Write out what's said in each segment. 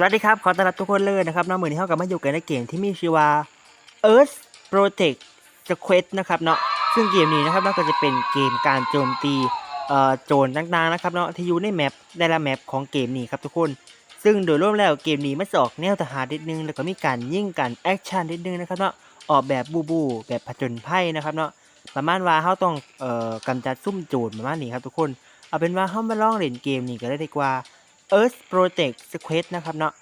สวัสดีครับ ขอต้อนรับทุกคนเลยนะครับน้องเหมือนที่เขากลับมาอยู่กันในเกมที่มีชื่อว่า Earth Protect Quest นะครับเนาะซึ่งเกมนี้นะครับเนาก็จะเป็นเกมการโจมตีเอ่อโจรต่างๆนะครับเนาะที่อยู่ในแมปแต่ละแมปของเกมนี้ครับทุกคน ซึ่งโดยรวมแล้วเกมนี้มันจะออกแนวทหารนิดนึง แล้วก็มีการยิ่งกันแอคชั่นนิดนึงนะครับเนาะออกแบบบูบูแบบผจญภัยนะครับเนาะประมาณว่าเขาต้องเอ่อกำจัดซุ่มโจรประมาณนี้ครับทุกคนเอาเป็นว่าเขามาลองเล่นเกมนี้กันได้ดีกว่า Earth Protect Quest นะครับเนาะ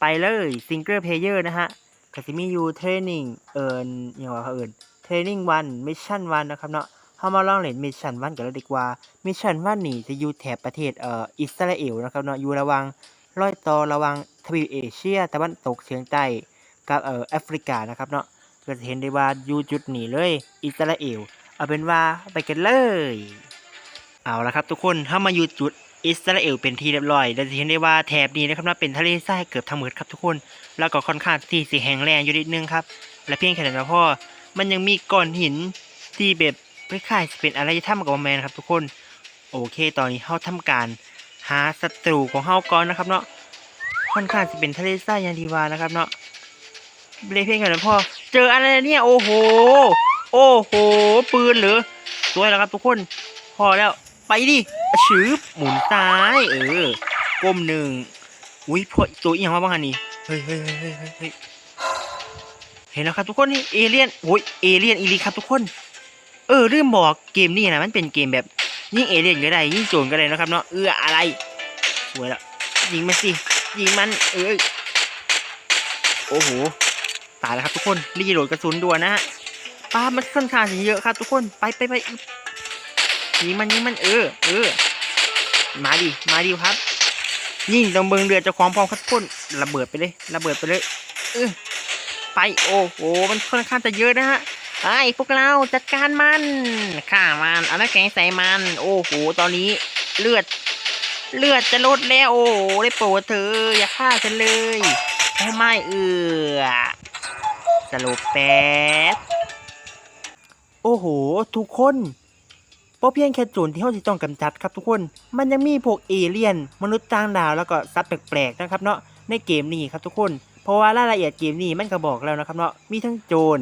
ไปเลยซิงเกิลเพลเยอร์นะฮะก็จะมีอยู่เทรนนิ่งเอิญอย่างว่าเขาเอิญเทรนนิ่งวันมิชชั่นวันนะครับเนาะเข้ามาลองเล่นมิชชั่นวันกันเลยดีกว่ามิชชั่นวันนี่จะอยู่แถบประเทศเอ่ออิสราเอลนะครับเนาะอยู่ระว่างรอยต่อระว่างทวีปเอเชียตะวันตกเฉียงใต้กับเอ่อแอฟริกานะครับเนาะก็จะเห็นได้ว่าอยู่จุดนี้เลย อิสราเอลเอาเป็นว่าไปกันเลย เอาละครับทุกคนถ้ามาอยู่จุด อิสราเอลเป็นที่เรียบร้อยเราจะเห็นได้ว่าแถบนี้นะครับว่าเป็นทะเลทรายเกือบทั้งหมดครับทุกคน แล้วก็ค่อนข้างที่สีแห้งแล้งอยู่นิดนึงครับ และเพียงแค่นั้นไม่พอมันยังมีก้อนหินที่แบบคล้ายๆจะเป็นอะไรถ้ำกับแมนครับทุกคน โอเค ตอนนี้เขาทำการหาศัตรูของเฮาก่อนนะครับเนาะ ค่อนข้างจะเป็นทะเลทรายยางที่ว่านะครับเนาะเลยเพียงแค่นั้นพอเจออะไรเนี่ย โอ้โห โอ้โห ปืนหรือสวยแล้วครับทุกคน พอแล้ว ไปดิชืบหมุนซ้าย เออ ก้มหนึ่งอุ้ยพอตัวอีหยังมาบ้างอันนี้เฮ้ยเฮ้ยเฮ้ยเฮ้ยเฮ้ยเห็นแล้วครับทุกคนนี่เอเลี่ยนโอ้ยเอเลี่ยนอีลีครับทุกคน เออลืมบอกเกมนี้นะมันเป็นเกมแบบยิงเอเลี่ยนก็ได้ยิงโจรก็ได้นะครับเนาะเอออะไรสวยล้วยิงมันสิยิงมันเอ้ยโอ้โหตายแล้วครับทุกคนรีโหลดกระสุนด่วนนะฮะปามันค่อนข้างจะเยอะครับทุกคนไปไปไป ยิงมันยิงมันเออเออมาดิมาดิครับ ยิงตรงเบิงเรือจะความพร้อมครับทุกคนระเบิดไปเลย ระเบิดไปเลยเออไปโอ้โหมันค่อนข้างจะเยอะนะฮะไอ้พวกเราจัดการมันฆ่ามันเอาน้ำแข็งใส่มัน โอ้โหตอนนี้เลือด เลือดจะลดแล้วโอ้ได้โปรดเธออย่าฆ่าฉันเลยโอ้ไม่เออสรุปแป๊บโอ้โห ทุกคน เพราะเพียงแค่โจรที่เขาจะต้องกำจัดครับทุกคน มันยังมีพวกเอเลี่ยน มนุษย์ต่างดาวแล้วก็สัตว์แปลกๆนะครับเนาะในเกมนี้ครับทุกคน เพราะว่ารายละเอียดเกมนี้มันก็บอกแล้วนะครับเนาะมีทั้งโจร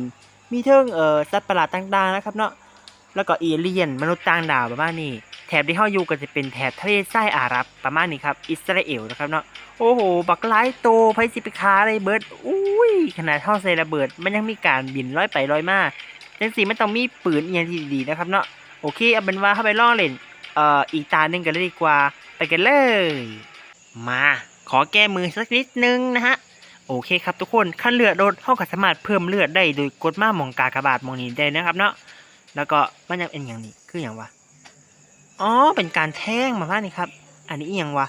มีทั้งเอ่อสัตว์ประหลาดต่างๆนะครับเนาะแล้วก็เอเลี่ยน มนุษย์ต่างดาวประมาณนี้แถบที่เขาอยู่ก็จะเป็นแถบทะเลทรายอาหรับประมาณนี้ครับอิสราเอลนะครับเนาะโอ้โหบักไลโตไพสิไปคาอะไรเบิร์ดอุ้ยขนาดเท่าใส่ระเบิด มันยังมีการบินร้อยไปร้อยมาจังสีมันต้องมีปืนอย่างที่ดีๆนะครับเนาะ โอเคเอาเป็นว่าเข้าไปล่อเล่นเอ่ออีกตาหนึ่งกันเลยดีกว่าไปกันเลย มาขอแก้มือสักนิดนึงนะฮะโอเคครับทุกคนขั้นเลือดลดเท่ากับสามารถเพิ่มเลือดได้โดยกดมามองกากระบาทหมองนี้ได้นะครับเนาะแล้วก็มันยังเป็นอย่างนี้คืออย่างวะอ๋อเป็นการแท่งมาบ้านี่ครับ อันนี้อย่างวะ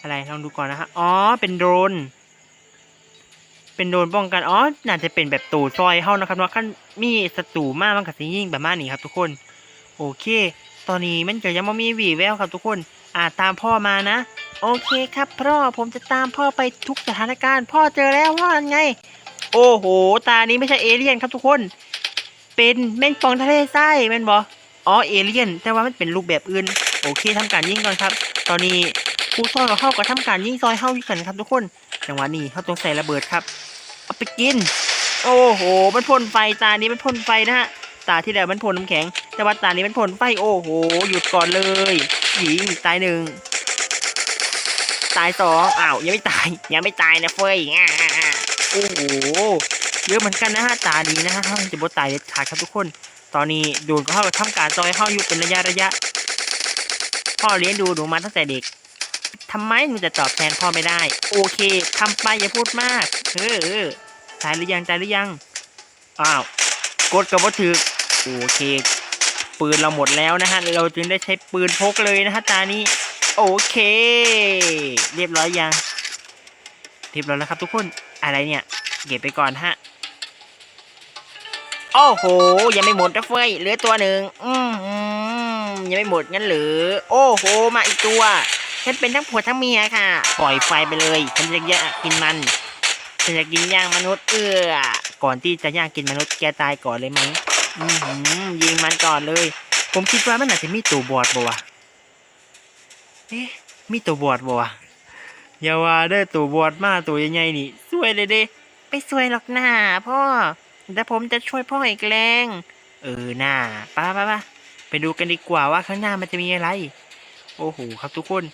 อะไรลองดูก่อนนะฮะอ๋อเป็นโดรน เป็นโดนป้องกันอ๋อน่าจะเป็นแบบตูซอยเฮานะครับว่าขั้นมีศัตรูมากมันกับสิยิ่งแบบมากนี้ครับทุกคน โอเค ตอนนี้มันก็ยังไม่มีวีแววครับทุกคนอ่าตามพ่อมานะ โอเคครับพ่อผมจะตามพ่อไปทุกสถานการณ์ พ่อเจอแล้วว่าไง โอ้โห ตานี้ไม่ใช่เอเลี่ยนครับทุกคน เป็นแม่งปองทะเลทรายแม่นบออ๋อเอเลี่ยน แต่ว่ามันเป็นรูปแบบอื่น โอเคทำการยิงก่อนครับ ตอนนี้ ครูซอยกับเข้าก็ทำการยิงซอยเข้าอยู่กันครับทุกคนจังหวะนี้เขาต้องใส่ระเบิดครับเอาไปกิน โอ้โห มันพ่นไฟตานี้มันพ่นไฟนะฮะตาที่แล้วมันพ่นน้ำแข็ง แต่ว่าตานี้มันพ่นไฟโอ้โหหยุดก่อนเลยหญิงตายหนึ่งตายสองอ้าวยังไม่ตายยังไม่ตายนะเฟยโอ้โหเยอะเหมือนกันนะฮะตาดีนะฮะเขาจะบดตายเด็ดขาดครับทุกคน ตอนนี้โดนก็เข้าไปทำการซอยเข้าอยู่เป็นระยะระยะพ่อเลี้ยงดูหนูมาตั้งแต่เด็ก ทำไมหนูจะตอบแทนพ่อไม่ได้ โอเคทำไปอย่าพูดมากเออเออตายหรือยังตายหรือยังอ้าวกดกับว่าถือโอเค ปืนเราหมดแล้วนะฮะเราจึงได้ใช้ปืนพกเลยนะฮะตานี้ โอเค เรียบร้อยยังเรียบร้อยแล้วครับทุกคนอะไรเนี่ย เก็บไปก่อนฮะโอ้โห ยังไม่หมดนะเฟยเหลือตัวหนึ่งอืมยังไม่หมดงั้นหรือ โอ้โห มาอีกตัว ฉันเป็นทั้งผัวทั้งเมียค่ะ ปล่อยไฟไปเลย ฉันจะอยากกินมัน ฉันจะกินย่างมนุษย์ เอื้อ ก่อนที่จะย่างกินมนุษย์แกตายก่อนเลยไหมอือหือยิงมันก่อนเลย ผมคิดว่ามันอาจจะมีตัวบอดบ่วะเอ๊ะมีตัวบอดบ่วะอย่าว่าเด้อตัวบอดมาตัวใหญ่ๆนี่สวยเลยเด้ไปสวยหรอกหน้าพ่อแต่ผมจะช่วยพ่ออีกแรงเออหน้าป้าป้าป้าไปดูกันดีกว่าว่าข้างหน้ามันจะมีอะไร โอ้โหครับทุกคน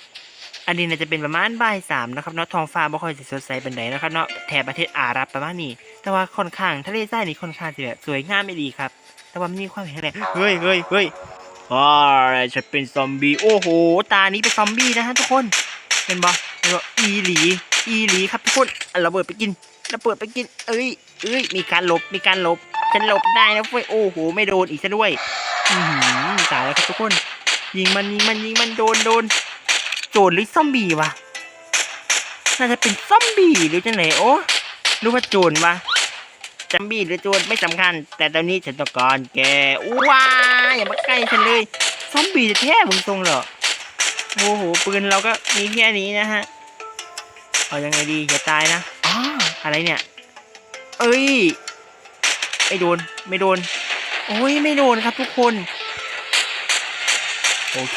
อันนี้น่าจะเป็นประมาณบ่ายสามนะครับเนาะท้องฟ้าไม่ค่อยสดใสเป็นไดนะครับเนาะแถบประเทศอาหรับประมาณนี้ แต่ว่าค่อนข้างทะเลทรายนี่ค่อนข้างจะแบบสวยงามไม่ดีครับ แต่ว่ามันมีความแข็งแรงเฮ้ยเฮ้ยเฮ้ยว้าฉันเป็นซอมบี้โอ้โห ตานี้เป็นซอมบี้นะฮะทุกคนเป็นบอเรียกว่าอีหลี อีหลีครับทุกคนอะระเบิดไปกินระเบิดไปกิน เอ้ยเอ้ยมีการหลบมีการหลบฉันหลบได้นะเฟ้ยโอ้โหไม่โดนอีกซะด้วยอือหือตายแล้วครับทุกคน ยิงมันยิงมันยิงมันโดนโดน โจรหรือซอมบี้วะ น่าจะเป็นซอมบี้หรือจังไหนโอ้หรือว่าโจรวะซอมบี้หรือโจรไม่สำคัญ แต่ตอนนี้ฉันต้องการแกว้าอย่ามาใกล้ฉันเลยซอมบี้แท้ๆมึงทรงเหรอโอ้โหปืนเราก็มีแค่นี้นะฮะเอายังไงดีอย่าตายนะอ๋ออะไรเนี่ย เอ้ยไม่โดนไม่โดน โอ้ยไม่โดนครับทุกคน โอเค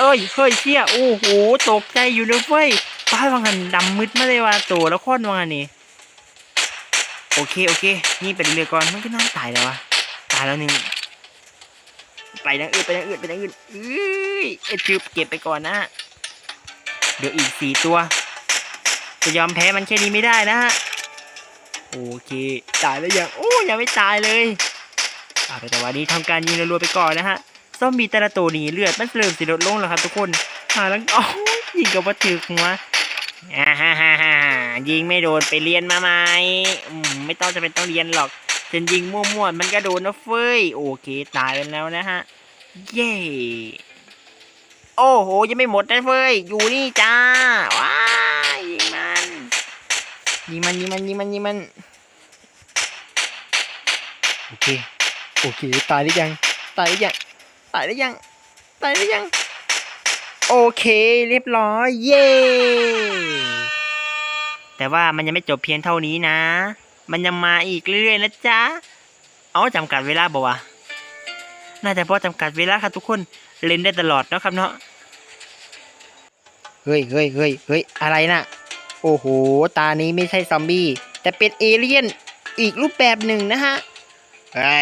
เอ้ยเฮ้ยเชี่ยโอ้โหตกใจอยู่นะเฟ้ยป้ายวังหันดำมืดมาเลยว่ะตัวแล้วค้อนวังหันนี่โอเคโอเค นี่เป็นเรือก่อนมันก็น่าตายแล้ววะตายแล้วหนึ่งไปทางอื่นไปทางอื่นไปทางอื่นเอ้ยเอ็ดจืบเก็บไปก่อนนะ เดี๋ยวอีกสี่ตัว จะยอมแพ้มันแค่นี้ไม่ได้นะฮะโอเคตายแล้วยังโอ้ยังไม่ตายเลยอ่าแต่วันนี้ทำการยิงรัวๆไปก่อนนะฮะ ซอมบี้แต่ละตัวนี่เลือดมันเริ่มสิลดลงแล้วครับ ทุกคนหาแล้วอ๋อยิงกับวัตถุหัวอ่าฮ่าฮ่าฮ่ายิงไม่โดนไปเรียนมาไหมอืมไม่ต้องจะเป็นต้องเรียนหรอกฉันยิงมั่วๆมันก็โดนนะเฟ้ยโอเคตายไปแล้วนะฮะ เย้โอ้โหยังไม่หมดนะเฟ้ยอยู่นี่จ้าว้ายิงมันยิงมันยิงมันยิงมันยิงมันโอเคโอเคตายหรือยังตายหรือยัง ตายหรือยัง ตายหรือยัง โอเค เรียบร้อย เย้ แต่ว่ามันยังไม่จบเพียงเท่านี้นะ มันยังมาอีกเรื่อยๆนะจ๊ะ เอาจำกัดเวลาบอกว่าน่าจะเพราะจำกัดเวลาครับทุกคน เล่นได้ตลอดนะครับเนาะ เฮ้ยเฮ้ยเฮ้ยเฮ้ยอะไรน่ะ โอ้โห ตานี้ไม่ใช่ซอมบี้ แต่เป็นเอเลี่ยนอีกรูปแบบหนึ่งนะฮะ เฮ้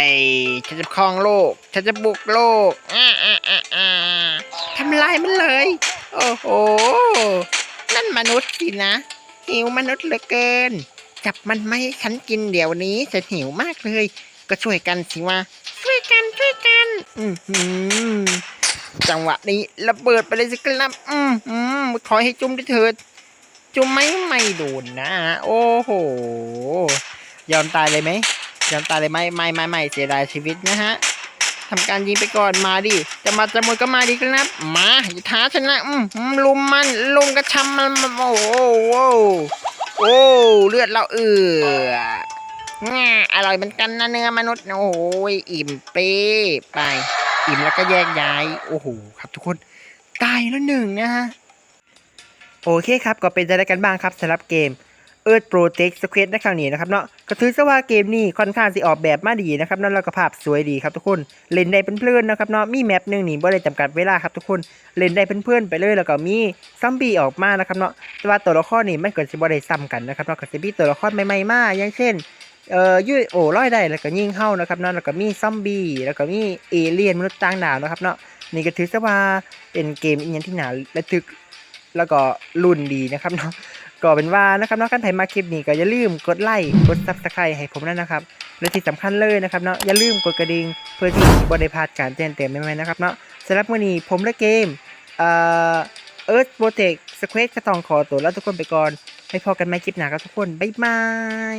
ฉันจะครองโลก ฉันจะบุกโลกอ่าอ่าอ่าอ่าทำลายมันเลย โอ้โห นั่นมนุษย์สินะ หิวมนุษย์เหลือเกิน จับมันไม่ให้ฉันกินเดี๋ยวนี้ฉันหิวมากเลย ก็ช่วยกันสิวะ ช่วยกันช่วยกัน อือหือจังหวะนี้ระเบิดไปเลยสิครับ อืมอืมขอให้จุ่มด้วยเถิด จุ่มไม่ไม่โดนนะ โอ้โห ยอมตายเลยไหม ยอมตายเลยไหมไม่ไม่ไม่เสียดายชีวิตนะฮะทำการยิงไปก่อนมาดิ จะมาจะมวยก็มาดิครับ มาอย่าท้าฉันนะอืมลุมมันลุมกระชำมันโอ้โหโอ้โหโอ้เลือดเราเอือง่าอร่อยเหมือนกันนะเนื้อมนุษย์โอ้โหอิ่มเป้ไป อิ่มแล้วก็แยกย้ายโอ้โหครับทุกคนตายแล้วหนึ่งนะฮะโอเคครับก็เป็นจได้กันบ้างครับสำหรับเกม Earth Protect Squid ในครั้งนี้นะครับเนาะก็ถือซะว่าเกมนี้ค่อนข้างสิออกแบบมาดีนะครับเนาะแล้วก็ภาพสวยดีครับทุกคน เล่นได้เป็นเพลินๆนะครับเนาะมีแมปหนึ่งนี่บ่ได้จำกัดเวลาครับทุกคน เล่นได้เพื่อนๆไปเลยแล้วก็มีซัมบี้ออกมานะครับเนาะแต่ว่าตัวละครนี่ไม่เกิดสิบ่ได้ซ้ำกันนะครับเนาะก็สิมีตัวละครใหม่ๆมาอย่างเช่นเอ่อยืดโอ้ร้อยได้แล้วก็ยิงเข้านะครับเนาะแล้วก็มีซอมบี้แล้วก็มีเอเลี่ยนมนุษย์ต่างดาวนะครับเนาะนี่ก็ถือซะว่าเป็นเกมอีกอย่างที่หน่าระทึกแล้วก็รุ่นดีนะครับเนาะ ก็เป็นว่านะครับเนาะคันไทยมาคลิปนี้ก็อย่าลืมกดไลค์กดซับสไครต์ให้ผมด้วยนะครับและที่สำคัญเลยนะครับเนาะอย่าลืมกดกระดิ่งเพื่อที่บ่ได้พลาดการแจ้งเตือนใหม่ๆนะครับเนาะสำหรับวันนี้ผมและเกมเอ่อ Earth Protect Square ก็ต้องขอตัวลาทุกคนไปก่อนไปพอกันใหม่คลิปหน้าครับทุกคนบ๊ายบาย